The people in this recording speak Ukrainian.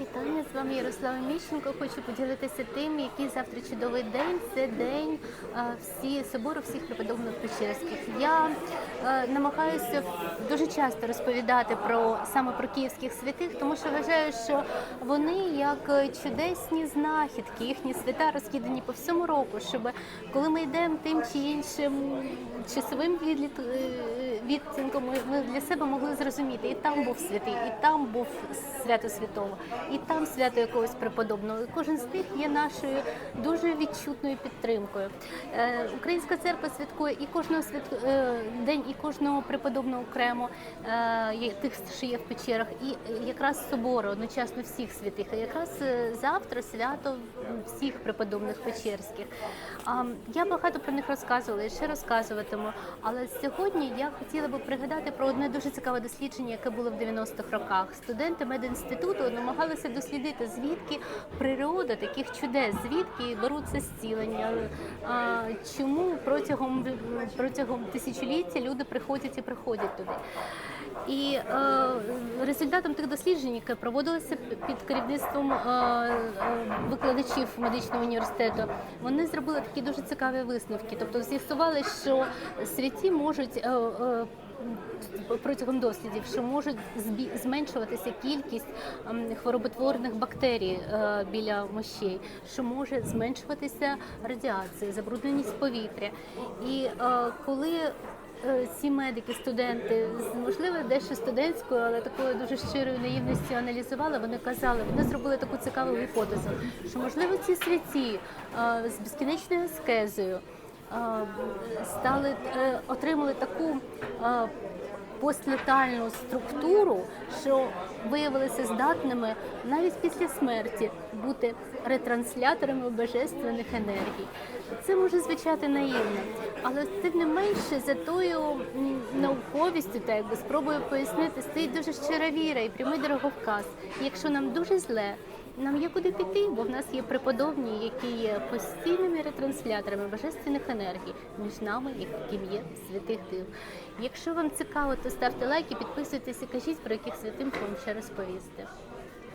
Вітання з вами Ярослава Міщенко. Хочу поділитися тим, який завтра чудовий день. Це день всі собору всіх преподобних Печерських. Я намагаюся дуже часто розповідати про саме про київських святих, тому що вважаю, що вони як чудесні знахідки, їхні свята розкидані по всьому року. Щоб коли ми йдемо тим чи іншим часовим відліт, е, відтінком, ми, для себе могли зрозуміти, і там був святий, і там був свято святого, і там свято якогось преподобного. І кожен з них є нашою дуже відчутною підтримкою. Е, Українська церква святкує і кожного свят... е, день, і кожного преподобного окремо, е, тих, що є в печерах, і якраз собору одночасно всіх святих. А якраз е, завтра свято всіх преподобних печерських. Я багато про них розказувала і ще розказуватиму. Але сьогодні я хотіла би пригадати про одне дуже цікаве дослідження, яке було в 90-х роках. Студенти медінституту намагалися дослідити, звідки природа таких чудес, звідки беруться зцілення, чому протягом протягом тисячоліття люди приходять і приходять туди. І е, результатом тих досліджень, які проводилися під керівництвом е, е, викладачів медичного університету, вони зробили такі дуже цікаві висновки. Тобто з'ясували, що святі можуть е, е, протягом дослідів, що можуть зменшуватися кількість ем, хвороботворних бактерій е, біля мощей, що може зменшуватися радіація, забрудненість повітря. І е, коли ці медики, студенти можливо дещо студентською, але такою дуже щирою наївністю аналізували. Вони казали, вони зробили таку цікаву гіпотезу, що можливо ці святі е, з безкінечною аскезою е, стали е, отримали таку. Постлетальну структуру, що виявилися здатними навіть після смерті бути ретрансляторами божественних енергій. Це може звучати наївно, але тим не менше за тою науковістю, так якби спробую пояснити, стоїть дуже щира віра і прямий дороговказ. Якщо нам дуже зле, нам є куди піти, бо в нас є преподобні, які є постійними ретрансляторами божественних енергій між нами, яким є святих див. Якщо вам цікаво, то ставте лайки, підписуйтесь і кажіть, про яких святим вам ще розповісти.